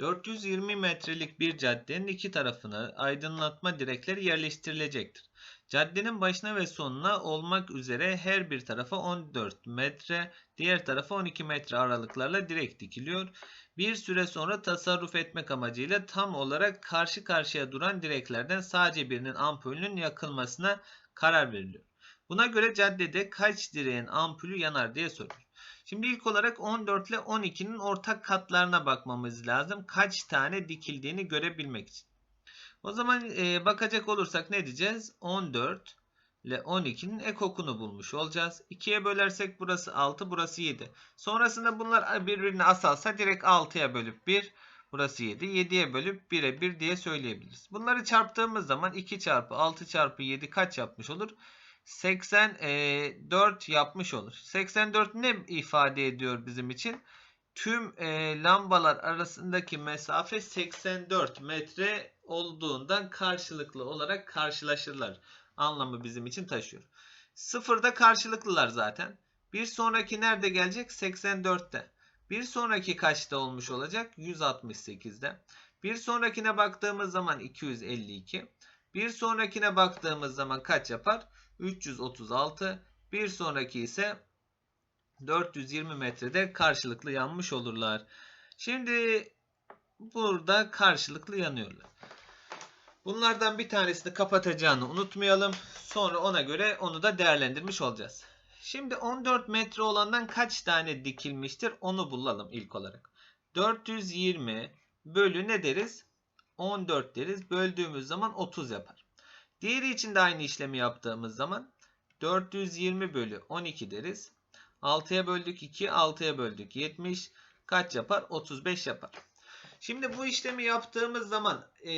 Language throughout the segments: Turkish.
420 metrelik bir caddenin iki tarafına aydınlatma direkleri yerleştirilecektir. Caddenin başına ve sonuna olmak üzere her bir tarafa 14 metre, diğer tarafa 12 metre aralıklarla direk dikiliyor. Bir süre sonra tasarruf etmek amacıyla tam olarak karşı karşıya duran direklerden sadece birinin ampulünün yakılmasına karar veriliyor. Buna göre caddede kaç direğin ampulü yanar diye soruyor. Şimdi ilk olarak 14 ile 12'nin ortak katlarına bakmamız lazım. Kaç tane dikildiğini görebilmek için. O zaman e, bakacak olursak ne diyeceğiz? 14 ile 12'nin ekokunu bulmuş olacağız. 2'ye bölersek burası 6, burası 7. Sonrasında bunlar birbirine asalsa direkt 6'ya bölüp 1, burası 7. 7'ye bölüp 1'e 1 diye söyleyebiliriz. Bunları çarptığımız zaman 2 çarpı 6 çarpı 7 kaç yapmış olur? 84 yapmış olur. 84 ne ifade ediyor bizim için? Tüm e, lambalar arasındaki mesafe 84 metre olduğundan karşılıklı olarak karşılaşırlar. Anlamı bizim için taşıyor. Sıfırda karşılıklılar zaten. Bir sonraki nerede gelecek? 84'te. Bir sonraki kaçta olmuş olacak? 168'de. Bir sonrakine baktığımız zaman 252. Bir sonrakine baktığımız zaman kaç yapar? 336. Bir sonraki ise 420 metrede karşılıklı yanmış olurlar. Şimdi burada karşılıklı yanıyorlar. Bunlardan bir tanesini kapatacağını unutmayalım. Sonra ona göre onu da değerlendirmiş olacağız. Şimdi 14 metre olandan kaç tane dikilmiştir onu bulalım ilk olarak. 420 bölü ne deriz? 14 deriz. Böldüğümüz zaman 30 yapar. Diğeri için de aynı işlemi yaptığımız zaman 420 bölü 12 deriz. 6'ya böldük 2, 6'ya böldük 70. Kaç yapar? 35 yapar. Şimdi bu işlemi yaptığımız zaman e,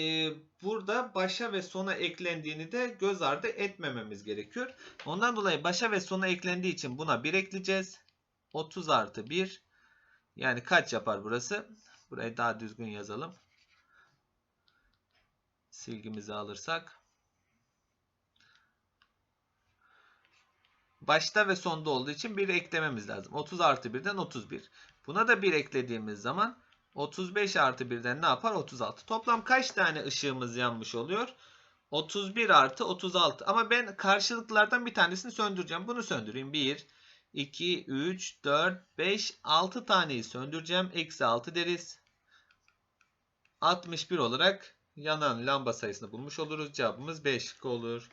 burada başa ve sona eklendiğini de göz ardı etmememiz gerekiyor. Ondan dolayı başa ve sona eklendiği için buna 1 ekleyeceğiz. 30 artı 1 yani kaç yapar burası? Burayı daha düzgün yazalım. Silgimizi alırsak. Başta ve sonda olduğu için 1 eklememiz lazım. 30 artı 1'den 31. Buna da 1 eklediğimiz zaman 35 artı 1'den ne yapar? 36. Toplam kaç tane ışığımız yanmış oluyor? 31 artı 36. Ama ben karşılıklardan bir tanesini söndüreceğim. Bunu söndüreyim. 1, 2, 3, 4, 5, 6 taneyi söndüreceğim. Eksi 6 deriz. 61 olarak yanan lamba sayısını bulmuş oluruz. Cevabımız 5 olur.